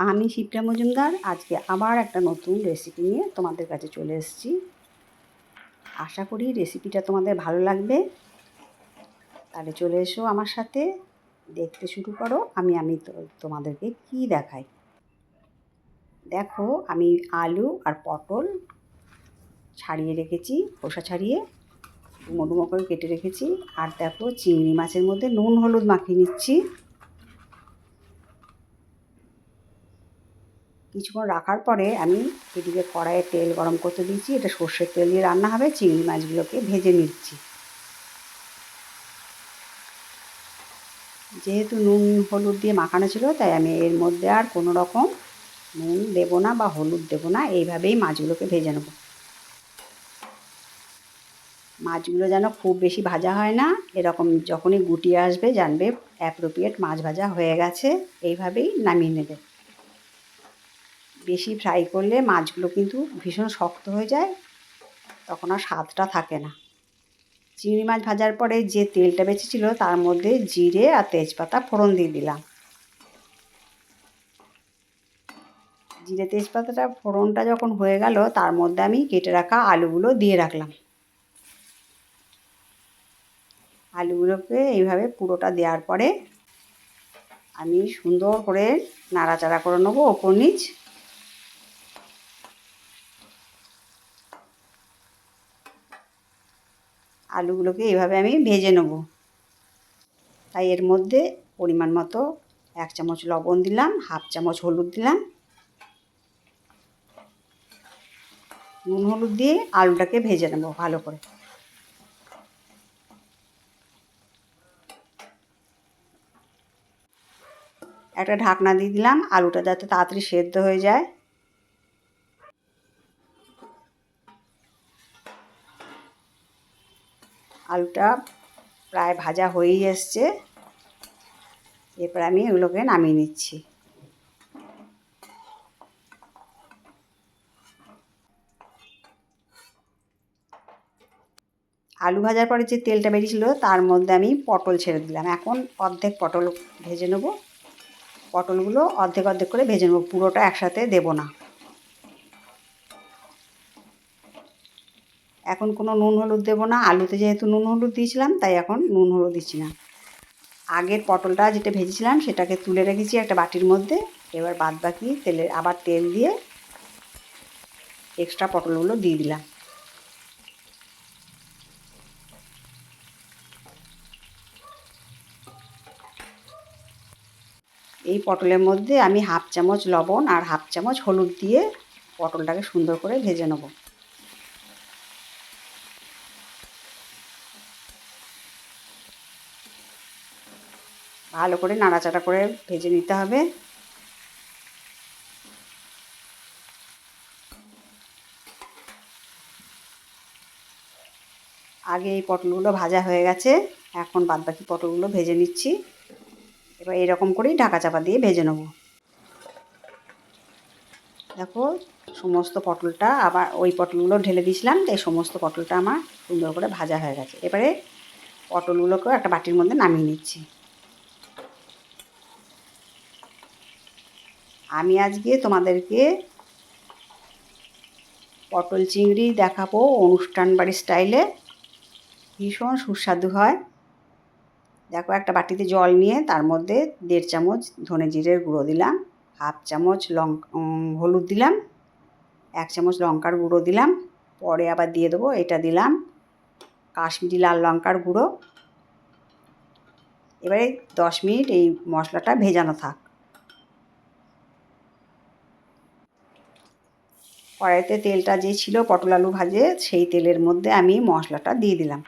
আমি শিপ্রা মজুমদার, আজকে আবার একটা নতুন রেসিপি নিয়ে তোমাদের কাছে চলে এসেছি। আশা করি রেসিপিটা তোমাদের ভালো লাগবে। তাহলে চলে এসো আমার সাথে, দেখতে শুরু করো, আমি আমি তোমাদেরকে কি দেখাই। দেখো, আমি আলু আর পটল ছাড়িয়ে রেখেছি, খোসা ছাড়িয়ে ডুমো করে কেটে রেখেছি, আর দেখো চিংড়ি মাছের মধ্যে নুন, হলুদ মাখিয়ে নিচ্ছি। কিছুক্ষণ রাখার পরে আমি এদিকে কড়াইয়ে তেল গরম করতে দিয়েছি। এটা সর্ষের তেল দিয়ে রান্না হবে। চিংড়ি মাছগুলোকে ভেজে নিচ্ছি। যেহেতু নুন, হলুদ দিয়ে মাখানো ছিল, তাই আমি এর মধ্যে আর কোনো রকম নুন দেবো না বা হলুদ দেবো না। এইভাবেই মাছগুলোকে ভেজে নেব। মাছগুলো যেন খুব বেশি ভাজা হয় না, এরকম যখনই গুটিয়ে আসবে, জানবে অ্যাপ্রোপ্রিয়েট মাছ ভাজা হয়ে গেছে, এইভাবেই নামিয়ে নেবে। বেশি ফ্রাই করলে মাছগুলো কিন্তু ভীষণ শক্ত হয়ে যায়, তখন আর স্বাদটা থাকে না। চিংড়ি মাছ ভাজার পরে যে তেলটা বেঁচেছিল তার মধ্যে জিরে আর তেজপাতা ফোড়ন দিয়ে দিলাম। জিরে তেজপাতাটা ফোড়নটা যখন হয়ে গেল, তার মধ্যে আমি কেটে রাখা আলুগুলো দিয়ে রাখলাম। আলুগুলোকে এইভাবে পুরোটা দেওয়ার পরে আমি সুন্দর করে নাড়াচাড়া করে নেব ওপর নিচ। আলুগুলোকে এইভাবে আমি ভেজে নেব। তাই এর মধ্যে পরিমাণ মতো এক চামচ লবণ দিলাম, হাফ চামচ হলুদ দিলাম। নুন হলুদ দিয়ে আলুটাকে ভেজে নেব ভালো করে। একটা ঢাকনা দিয়ে দিলাম, আলুটা যাতে তাড়াতাড়ি সেদ্ধ হয়ে যায়। আলুটা প্রায় ভাজা হয়েই এসছে। এরপর আমি এগুলোকে নামিয়ে নিচ্ছি। আলু ভাজার পরে যে তেলটা বেরিয়েছিল, তার মধ্যে আমি পটল ছেড়ে দিলাম। এখন অর্ধেক পটল ভেজে নেব। পটলগুলো অর্ধেক অর্ধেক করে ভেজে নেব। পুরোটা একসাথে দেবো না। এখন কোনো নুন হলুদ দেবো না। আলুতে যেহেতু নুন হলুদ দিয়েছিলাম, তাই এখন নুন হলুদ দিচ্ছি না। আগের পটলটা যেটা ভেজেছিলাম, সেটাকে তুলে রেখেছি একটা বাটির মধ্যে। এবার বাদ বাকি তেলে আবার তেল দিয়ে এক্সট্রা পটলগুলো দিয়ে দিলাম। এই পটলের মধ্যে আমি হাফ চামচ লবণ আর হাফ চামচ হলুদ দিয়ে পটলটাকে সুন্দর করে ভেজে নেব। ভালো করে নাড়াচাড়া করে ভেজে নিতে হবে। আগে এই পটলগুলো ভাজা হয়ে গেছে, এখন বাদবাকি পটলগুলো ভেজে নিচ্ছি। এবার এরকম করেই ঢাকা চাপা দিয়ে ভেজে নেব। দেখো, সমস্ত পটলটা আবার ওই পটলগুলো ঢেলে দিয়েছিলাম এই সমস্ত পটলটা আমার সুন্দর করে ভাজা হয়ে গেছে। এবারে পটলগুলোকেও একটা বাটির মধ্যে নামিয়ে নিচ্ছি। আমি আজকে তোমাদেরকে পটল চিংড়ি দেখাবো অনুষ্ঠান বাড়ির স্টাইলে। ভীষণ সুস্বাদু হয়। দেখো, একটা বাটিতে জল নিয়ে তার মধ্যে দেড় চামচ ধনে জিরের গুঁড়ো দিলাম, হাফ চামচ লঙ্কা হলুদ দিলাম, এক চামচ লঙ্কার গুঁড়ো দিলাম, পরে আবার দিয়ে দেবো এটা দিলাম কাশ্মীরি লাল লঙ্কার গুঁড়ো। এবারে দশ মিনিট এই মশলাটা ভেজানো থাক। কড়াইতে তেলটা যে ছিল, পটল আলু ভাজে, সেই তেলের মধ্যে আমি মশলাটা দিয়ে দিলাম।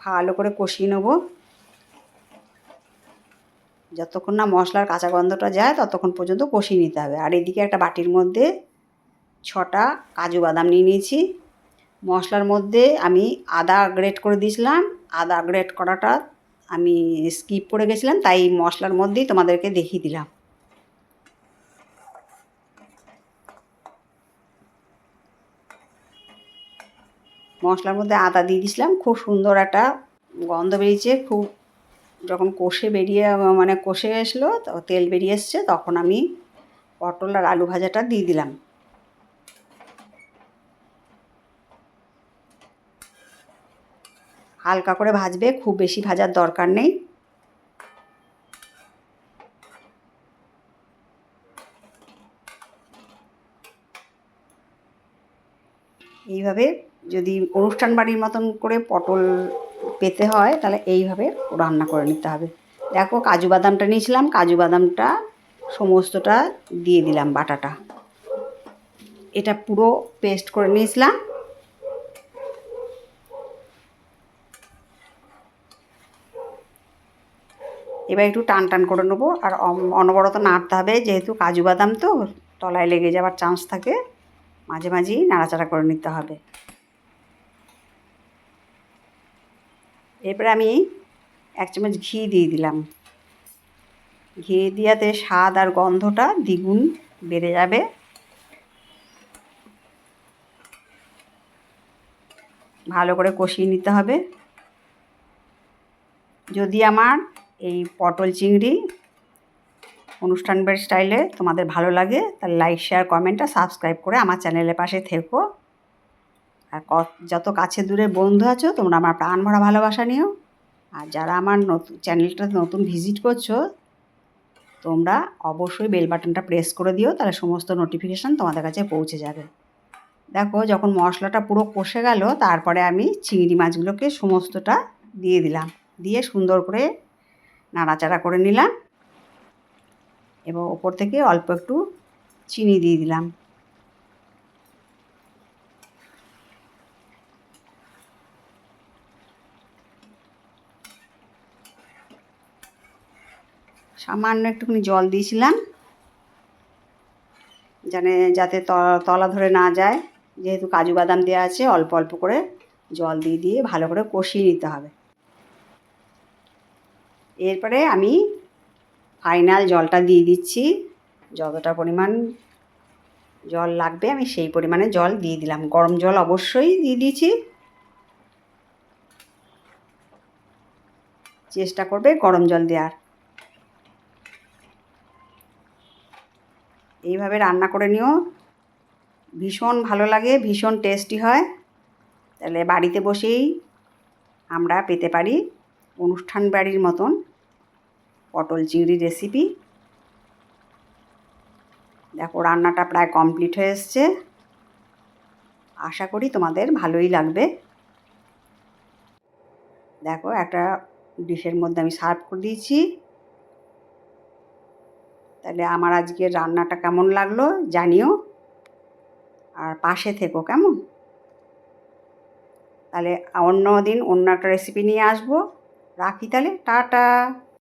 ভালো করে কষিয়ে নেব। যতক্ষণ না মশলার কাঁচা গন্ধটা যায়, ততক্ষণ পর্যন্ত কষিয়ে নিতে হবে। আর এদিকে একটা বাটির মধ্যে ছটা কাজু বাদাম নিয়ে নিয়েছি। মশলার মধ্যে আমি আদা গ্রেট করে দিয়েছিলাম। আদা গ্রেট করাটা আমি স্কিপ করে গেছিলাম, তাই মশলার মধ্যেই তোমাদেরকে দেখিয়ে দিলাম। মশলার মধ্যে আদা দিয়ে দিয়েছিলাম। খুব সুন্দর একটা গন্ধ বেরিয়েছে। খুব যখন কষে বেরিয়ে মানে কষে এসলো, তো তেল বেরিয়ে এসছে, তখন আমি পটল আর আলু ভাজাটা দিয়ে দিলাম। হালকা করে ভাজবে, খুব বেশি ভাজার দরকার নেই। এইভাবে যদি অনুষ্ঠান বাড়ির মতন করে পটল পেতে হয়, তাহলে এইভাবে রান্না করে নিতে হবে। দেখো, কাজু বাদামটা নিয়েছিলাম, কাজু বাদামটা সমস্তটা দিয়ে দিলাম বাটাটা। এটা পুরো পেস্ট করে নিয়েছিলাম। এবার একটু টান টান করে নেব, আর অনবরত নাড়তে হবে, যেহেতু কাজু বাদাম তো তলায় লেগে যাওয়ার চান্স থাকে, মাঝে মাঝেই নাড়াচাড়া করে নিতে হবে। এরপরে আমি এক চামচ ঘি দিয়ে দিলাম। ঘি দিয়াতে স্বাদ আর গন্ধটা দ্বিগুণ বেড়ে যাবে। ভালো করে কষিয়ে নিতে হবে। যদি আমার এই পটল চিংড়ি অনুষ্ঠান বাড়ির স্টাইলে তোমাদের ভালো লাগে, তাহলে লাইক শেয়ার কমেন্ট আর সাবস্ক্রাইব করে আমার চ্যানেলের পাশে থেকো। আর যত কাছে দূরে বন্ধু আছো, তোমরা আমার প্রাণ ভরা ভালোবাসা নিও। আর যারা আমার নতুন চ্যানেলটা নতুন ভিজিট করছ, তোমরা অবশ্যই বেল বাটনটা প্রেস করে দিও, তাহলে সমস্ত নোটিফিকেশান তোমাদের কাছে পৌঁছে যাবে। দেখো, যখন মশলাটা পুরো কষে গেল, তারপরে আমি চিংড়ি মাছগুলোকে সমস্তটা দিয়ে দিলাম। দিয়ে সুন্দর করে নাড়াচাড়া করে নিলাম। এবং ওপর থেকে অল্প একটু চিনি দিয়ে দিলাম। সামান্য একটুখানি জল দিয়েছিলাম জানে যাতে তলা ধরে না যায়। যেহেতু কাজু বাদাম দেওয়া আছে, অল্প অল্প করে জল দিয়ে দিয়ে ভালো করে কষিয়ে নিতে হবে। এরপরে আমি ফাইনাল জলটা দিয়ে দিচ্ছি। যতটা পরিমাণ জল লাগবে, আমি সেই পরিমাণে জল দিয়ে দিলাম। গরম জল অবশ্যই দিয়ে দিয়েছি। চেষ্টা করবে গরম জল দেওয়ার। এইভাবে রান্না করে নিও। ভীষণ ভালো লাগে, ভীষণ টেস্টি হয়। তাহলে বাড়িতে বসেই আমরা পেতে পারি অনুষ্ঠান বাড়ির মতন পটল চিংড়ি রেসিপি দেখো রান্নাটা প্রায় কমপ্লিট হয়ে এসছে। আশা করি তোমাদের ভালোই লাগবে। দেখো একটা ডিশের মধ্যে আমি সার্ভ করে দিয়েছি। তাহলে আমার আজকে রান্নাটা কেমন লাগল জানিও। আর পাশে থেকো কেমন? তাহলে অন্য দিন অন্য একটা রেসিপি নিয়ে আসব। রাখি তাহলে, টাটা।